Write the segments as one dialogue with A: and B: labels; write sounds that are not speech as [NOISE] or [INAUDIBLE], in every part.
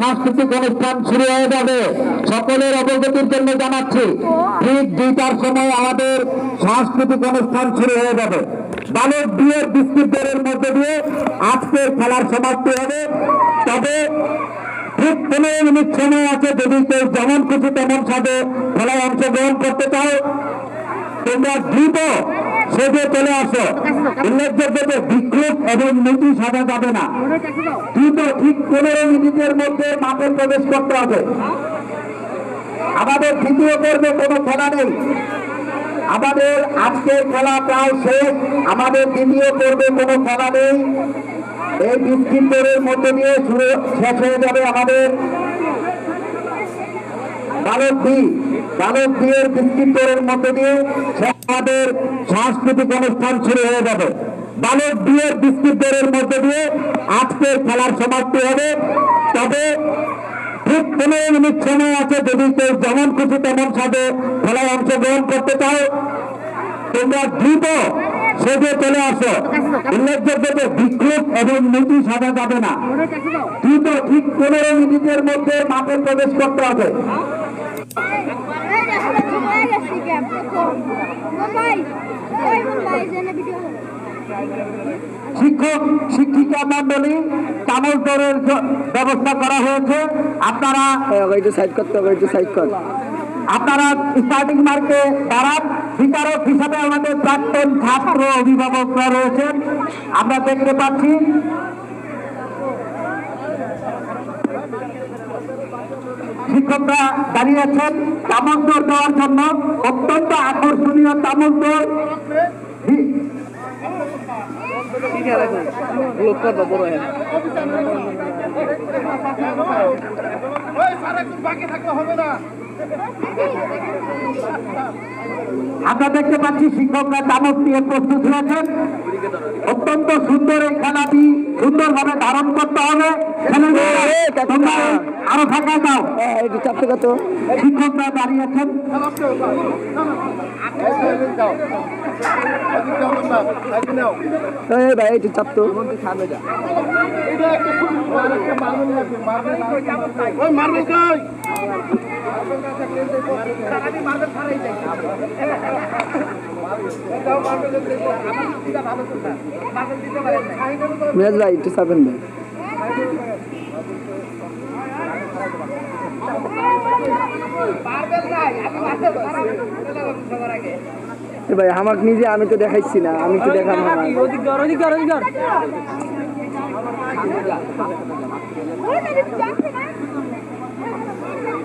A: সাংস্কৃতিক অনুষ্ঠান শুরু হয়ে যাবে। সকলের অবগতির জন্য জানাচ্ছি, ঠিক দুইটার সময় আমাদের সাংস্কৃতিক অনুষ্ঠান শুরু হয়ে যাবে। বালক বিয়ের বিস্কুট মধ্যে দিয়ে আজকের খেলার সমাপ্তি হবে। তবে ঠিক পনেরো মিনিট সময় আছে, যদি কেউ যেমন খুশি তেমন সাথে খেলায় অংশগ্রহণ করতে চাও, তোমরা দ্রুত সেজে চলে আসো। উল্লেখযোগ্য বিক্ষোভ এবং নীতি সাজা যাবে না। দ্রুত ঠিক পনেরো মিনিটের মধ্যে মাঠে প্রবেশ করতে হবে। আমাদের দ্বিতীয় পর্বে কোনো খেলা নেই। আমাদের আজকের খেলা প্রায় শেষ। আমাদের দ্বিতীয় পর্বে কোনো খেলা নেই। এই বিস্কিটের মধ্যে দিয়ে শুরু শেষ হয়ে যাবে আমাদের। বালক বি বালক বিয়ের বিস্কিটের মধ্যে দিয়ে আমাদের সাংস্কৃতিক অনুষ্ঠান শুরু হয়ে যাবে। বালক বিয়ের বিস্কিটের মধ্যে দিয়ে আজকের খেলার সমাপ্তি হবে। তবে ঠিক পনেরো মিনিট সময় আছে যদি কেউ যেমন খুশি তেমন সাথে খেলায় অংশগ্রহণ করতে চাও তোমরা দ্রুত সেজে চলে আসো। উল্লেখযোগ্য যে বিক্ষোভ এবং নীতি সাজা যাবে না। দ্রুত ঠিক পনেরো মিনিটের মধ্যে মাঠে প্রবেশ করতে হবে। শিক্ষক, শিক্ষিকা মন্ডলী চামচ দরের ব্যবস্থা করা হয়েছে। আপনারা
B: সাইড করতে হবে একটু সাইড
A: আপনারা স্টার্টিং মার্কে দাঁড়ান। বিচারক হিসাবে আমাদের প্রাক্তন ছাত্র অভিভাবকরা রয়েছেন। আমরা দেখতে পাচ্ছি শিক্ষকরা দাঁড়িয়ে আছেন দোর দর দেওয়ার জন্য। অত্যন্ত আকর্ষণীয় তামক দর
B: লোক থাকলে হবে হ্যাঁ
A: আমরা দেখতে পাচ্ছি শিক্ষকরা চামচ নিয়ে প্রস্তুত হয়েছেন অত্যন্ত সুন্দর এই খেলাটি সুন্দরভাবে ধারণ করতে হবে। আরও ফাঁকা
B: কত
A: শিক্ষকরা দাঁড়িয়েছেন।
B: ভাই মিরাজ ভাই, একটু ভাই ভাই, আমাকে নিজে আমি তো দেখাইছি না, আমি তো দেখাম
C: না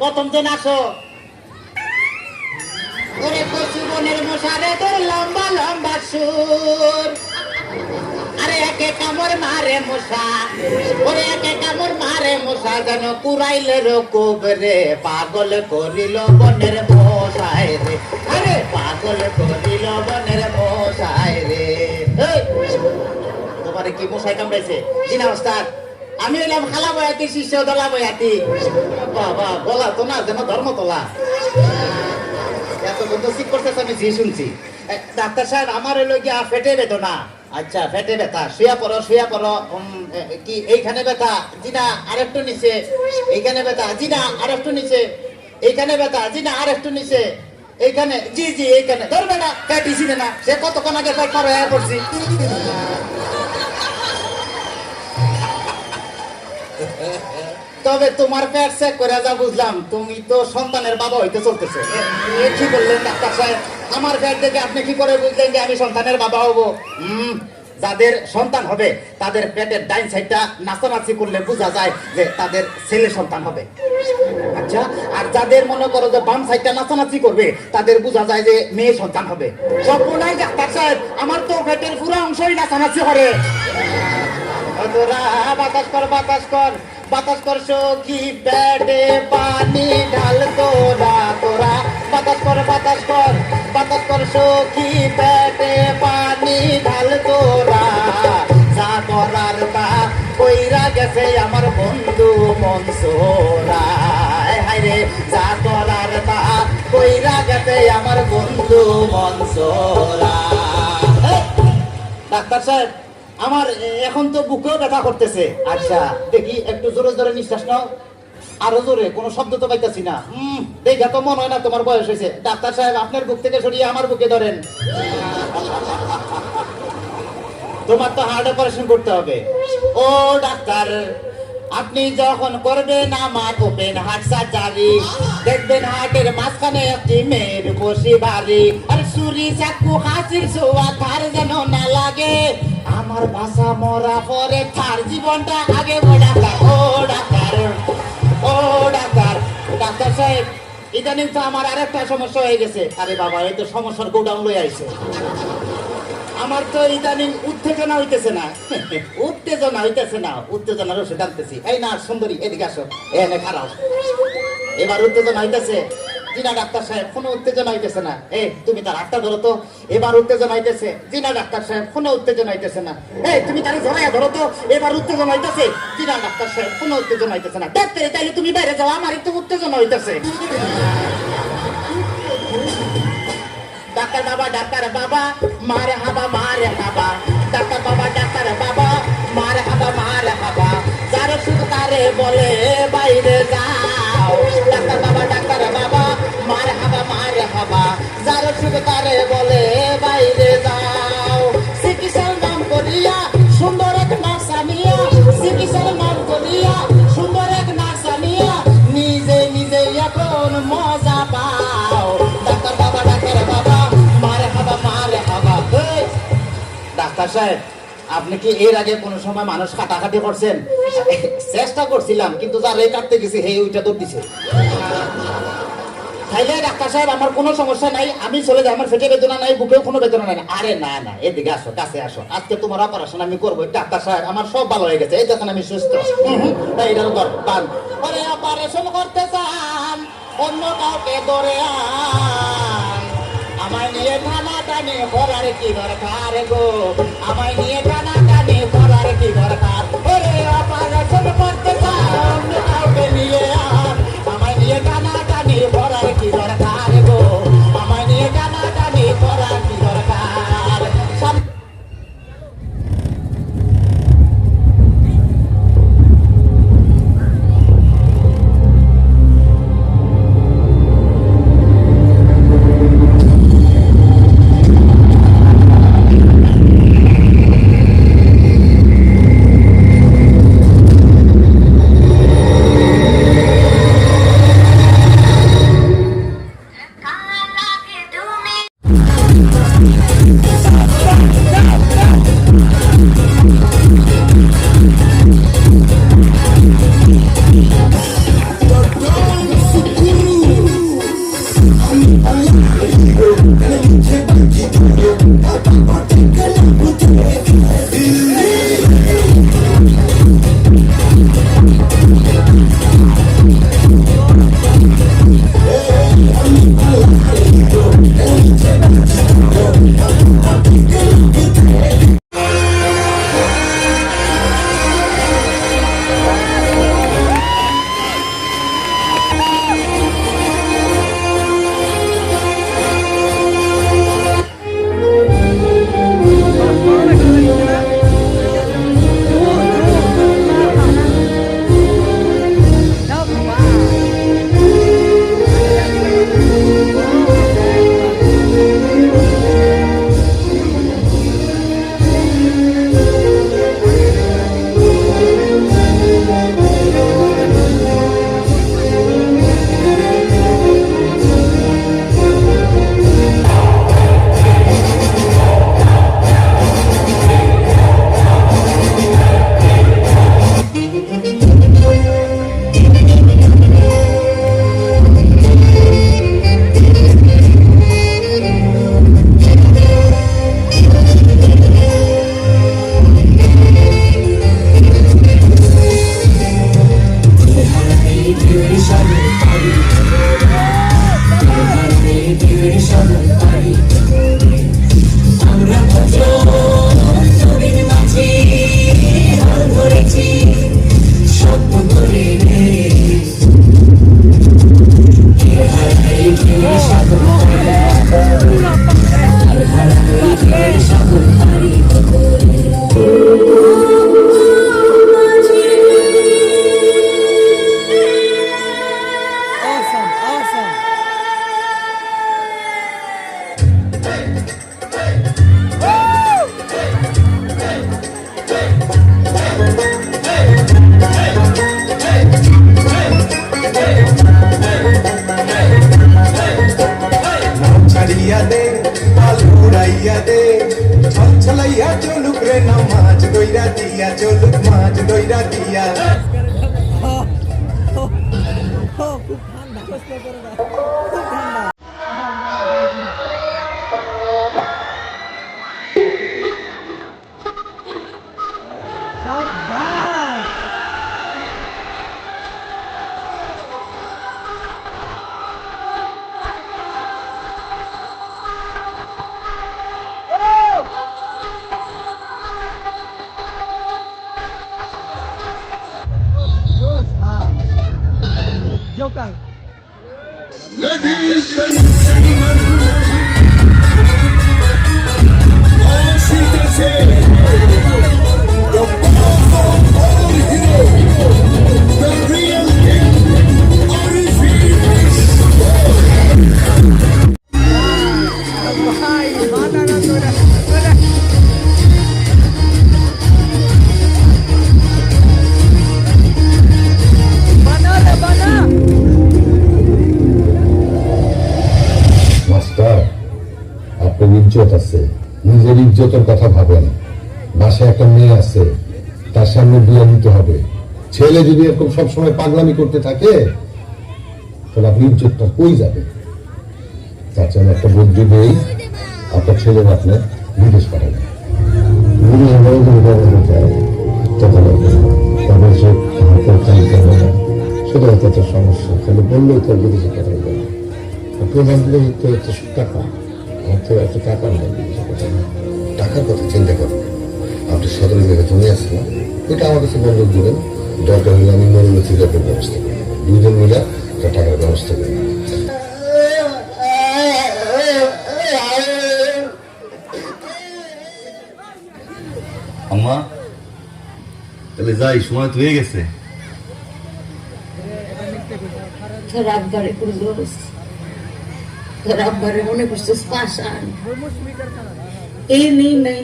D: প্রথম জন আসো ওরে বনের মশারে তোর লম্বা লম্বা সুর। আরে একে কামড় মারে মশা, ওরে একে কামড় মারে মশা, যেন কুড়াইলে রকুব রে, পাগল করিল বনের মশাই রে। আরে পাগল করিল বনের মশাই রে। তোমারে কি মশাই কামড়াইছে? জিনা ওস্তাদ আমি হইলাম খালা বয়াতি শিষ্য দলা বয়াতি বাবা, বলা তো না, যেন ধর্ম তোলা এত ঠিক করতেছে? আমি জি শুনছি। ডাক্তার সাহেব, আমার হইল গিয়া ফেটে বেদনা। আচ্ছা ফেটে ব্যথা। শুয়া পড়ো শুয়া পড়ো। কি, এইখানে ব্যথা? জি না আরেকটু নিচে। এইখানে ব্যথা। জি না আরেকটু নিচে। এইখানে ব্যথা। জি না আরেকটু নিচে। এইখানে, জি জি, এইখানে। ধরবে না কাটিছি না সে কতক্ষণ আগে পার হয়ে পড়ছি তবে তোমার পেট চেক করে যা বুঝলাম, তুমি তো সন্তানের বাবা হইতে চলতেছে। কি বললেন ডাক্তার সাহেব? আমার পেট দেখে আপনি কি করে বুঝলেন যে আমি সন্তানের বাবা হব? হুম, যাদের সন্তান হবে, তাদের পেটের ডাইন সাইডটা নাচানাচি করলে বোঝা যায় যে তাদের ছেলে সন্তান হবে। আচ্ছা আর যাদের মনে করো যে বাম সাইডটা নাচানাচি করবে, তাদের বোঝা যায় যে মেয়ে সন্তান হবে। সর্বনাই ডাক্তার সাহেব, আমার তো পেটের পুরো অংশই নাচানাচি করে। বাতাস কর বাতাস কর। বাতাস কর সখী পেটে পানি ঢাল তোরা তোরা। বাতাস কর বাতাস কর বাতাস কর সখী পেটে পানি ঢাল তোরা। যা করার তা কইরা গেছে আমার বন্ধু মনসোরা। হায় রে যা করার তা কইরা গেছে আমার বন্ধু মনসোরা। এই, ডাক্তার সাহেব। আমার এখন তো বুকেও ব্যথা করতেছে। আচ্ছা দেখি, একটু জোরে জোরে নিঃশ্বাস নাও। আরও জোরে, কোনো শব্দ তো পাইতাছি না। দেখা তো মনে হয় না তোমার বয়স হয়েছে। ডাক্তার সাহেব, আপনার বুক থেকে সরিয়ে আমার বুকে ধরেন। তোমার তো হার্ট অপারেশন করতে হবে। ও ডাক্তার, আপনি যখন করবেন আমার ওপেন হার্ট সার্জারি, দেখবেন হার্টের মাঝখানে একটি মেয়ের বসে বাড়ি আর সুরি চাকু হাসির সোয়া তার যেন না লাগে। আমার ভাষা মরা পরে তার জীবনটা আগে ও ডাক্তার ও ডাক্তার ও ডাক্তার। ডাক্তার সাহেব, ইদানিং তো আমার আরেকটা সমস্যা হয়ে গেছে। আরে বাবা, এই তো সমস্যার গোডাউন লই আইছে। আমার তো ইদানিং উত্তেজনা হইতেছে না। [LAUGHS] উত্তেজনা হইতেছে না, উত্তেজনার ওষুধ আনতেছি। এই না, সুন্দরী, এদিকে আসো। এনে খারাপ। এবার উত্তেজনা হইতেছে। জিনা ডাক্তার সাহেব, কোনো উত্তেজনা হইতেছে না। এই তুমি তার হাতটা ধরো তো। এবার উত্তেজনা হইতেছে। জিনা ডাক্তার সাহেব, কোনো উত্তেজনা হইতেছে না। এই তুমি তার ধরাইয়া ধরো তো। এবার উত্তেজনা হইতেছে। জিনা ডাক্তার সাহেব, কোনো উত্তেজনা হইতেছে না। দেখতে তাইলে তুমি বাইরে যাও। আমার একটু উত্তেজনা হইতেছে। ডাক্তার বাবা ডাক্তার বাবা, মারে হাবা মারে হাবা। ডাক্তার বাবা ডাক্তার বাবা, মারে হাবা মারে হাবা। যার শুধু তারে বলে বাইরে যাও। ডাক্তার বাবা ডাক্তার বাবা মারে হাবা মারে হাবা। যার শুধু তারে বলে বাইরে যাও। চিকিৎসার নাম করিয়া সুন্দর এক নাসানিয়া চিকিৎসার নাম করিয়া সুন্দর এক নাসানিয়া নিজে নিজে এখন মজা পাও। ডাক্তার বাবা ডাক্তার বাবা মারে হাবা মারে হাবা। ডাক্তার সাহেব আপনি কি এর আগে কোনো সময় মানুষ কাটাকাটি করছেন? চেষ্টা করছিলাম কিন্তু যার এই কাটতে গেছে হে ওইটা দৌড় দিছে। তাইলে ডাক্তার সাহেব আমার কোনো সমস্যা নাই, আমি চলে যাই আমার পেটে বেদনা নাই, বুকেও কোনো বেদনা নাই। আরে না না, এদিকে আসো, কাছে আসো। আজকে তোমার অপারেশন আমি করব ডাক্তার সাহেব, আমার সব ভালো হয়ে গেছে। এই দেখেন আমি সুস্থ। আরে অপারেশন করতে চান, অন্য কাউকে ধরে আমায় নিয়ে টানা টানি করার কি দরকার গো? আমায় নিয়ে টানা টানি করার কি দরকার? ওরে অপারেশন করতে চান।
E: ছেলে যদি এরকম সবসময় পাগলামি করতে থাকে, তাহলে আপনি ইজ্জতটা কই যাবে তার জন্য একটা বুদ্ধি দেই, আপনার ছেলে আপনার বিদেশ একটা সমস্যা। বললেই তো পাঠাবে তো হচ্ছে টাকা। টাকা নাই পাঠাবে টাকার কথা চিন্তা করবেন আপনি সদরের জায়গায় জমি না, ওইটা আমার কাছে বন্ধক দিবেন। দরকার হলে আমি মরুল থেকে ব্যবস্থা করি। দুজন মিলে একটা টাকার ব্যবস্থা করি।
F: আম্মা তাহলে যাই সময় তো হয়ে গেছে।
G: তোর আব্বারে করে ধরিস তোর আব্বারে মনে করছিস পাশান এই নেই নাই।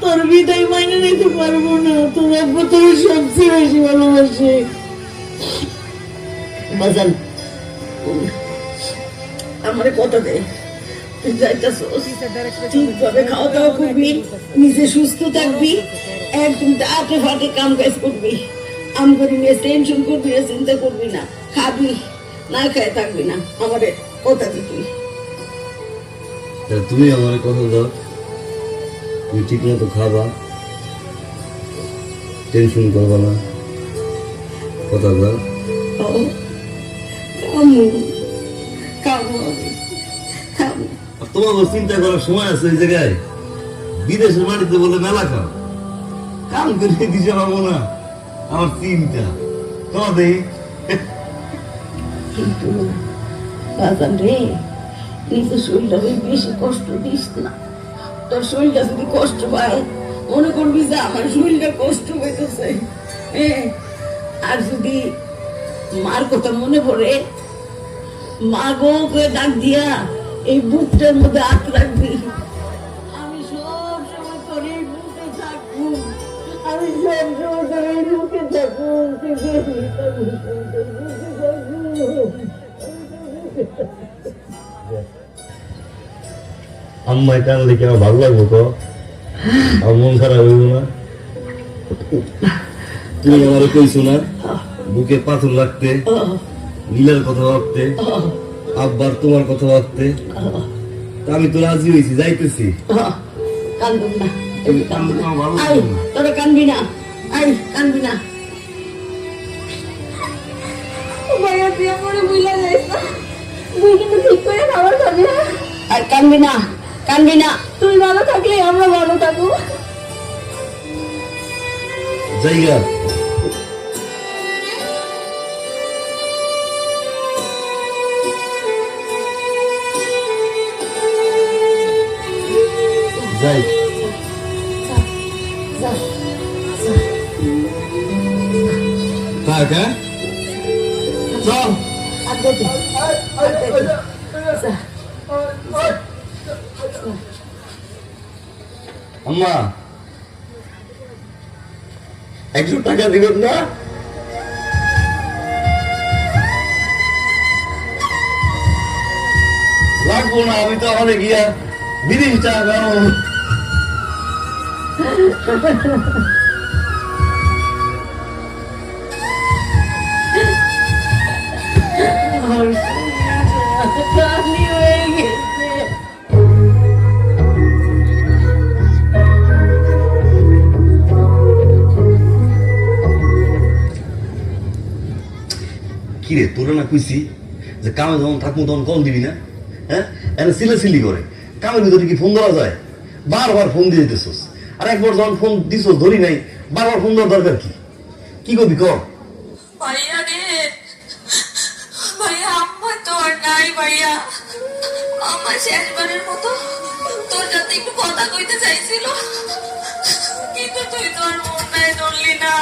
G: তোর বিদায় নিতে পারব না। তোর তোর সবচেয়ে বেশি ভালোবাসে। বাজান আমারে কথা দে। ঠিকভাবে খাওয়া দাওয়া করবি, নিজে সুস্থ থাকবি, একদম দাঁতে ফাটে কাম কাজ করবি। আম করি নিয়ে টেনশন করবি না চিন্তা করবি না। খাবি না খায় থাকবি না। আমারে কথা দিবি
F: তুমি। আমার কথা দাও। তুমি ঠিক মতো খাবা। টেনশন করবা না। কথা দাও। তোমার চিন্তা করার সময় আছে এই জায়গায়। বিদেশের মাটিতে বলে মেলা খাও। কাম করে দিতে পারব না আমার চিন্তা তোমার দেখি
G: কিন্তু রে বেশি কষ্ট দিস না। তোর শরীরটা যদি কষ্ট পায়, মনে করবি যে আমার শরীরটা কষ্ট পাইতেছে হ্যাঁ আর যদি মার কথা মনে পড়ে মা গো করে ডাক দিয়া এই বুকটার মধ্যে হাত রাখবি। আমি সব সময় তোর এই বুকে থাকব। আমি সব [LAUGHS]
F: আম্মাই কানলে কি আমার ভালো লাগবো তো আমার মন খারাপ হইব না? তুমি আমার কইছো না বুকে পাথর রাখতে নীলের কথা ভাবতে আব্বার তোমার কথা ভাবতে। আমি তো রাজি হয়েছি যাইতেছি।
G: কান্দুন না।
F: তুমি না, ভালো না।
G: তোরা কানবি না। আই কানবি না।
C: তুই আমারে বুঝলা যাইস না। তুই কিন্তু ঠিক করে খাবার খাবি
G: আর কানবি না কানবি না।
C: তুই ভালো থাকলে আমরা ভালো থাকব।
F: জায়গা। আম্মা একশো টাকা দিবেন না? লাগবো না আমি তো ওখানে গিয়া বিদেশ টাকা খাব। কিরে, তোরা না কইছি যে কামে যখন থাকব তখন কল দিবি না? হ্যাঁ? এনে সিলে সিলি করে। কামের ভিতরে কি ফোন ধরা যায়? বারবার ফোন দিয়ে দিতেছস। আর একবার যখন ফোন দিছস ধরি নাই, বারবার ফোন দেওয়ার দরকার কি? কি করবি কর?
H: ভাইয়া রে, ভাইয়া, আম্মা তো আর নাই ভাইয়া। শেষবারের মতো তোর সাথে একটু কথা কইতে চাইছিল। কিন্তু তুই তো আর মন নাই ধরলি না।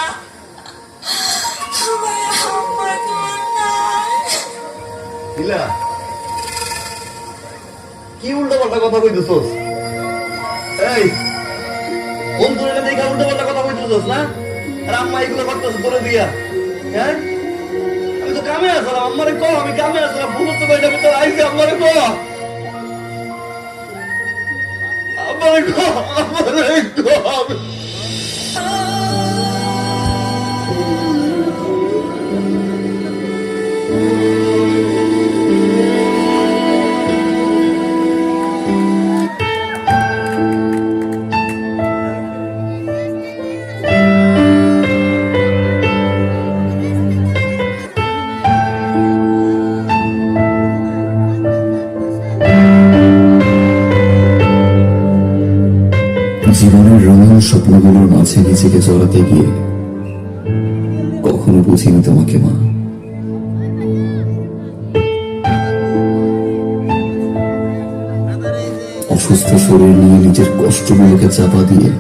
H: ভাইয়া, আম্মা
F: ইলা কি উল্টা পাল্টা কথা কইতেছস, না? হ্যাঁ? আমি তো কামে আসলাম আম্মারে কো, আমি কামে আসলাম ভুল তো বাইরে আমি তো আম্মারে কো। আমার গো আমার গো
I: জড়াতে গিয়ে কখনো বুঝিনি তোমাকে মা। অসুস্থ শরীর নিয়ে নিজের কষ্টগুলোকে চাপা দিয়ে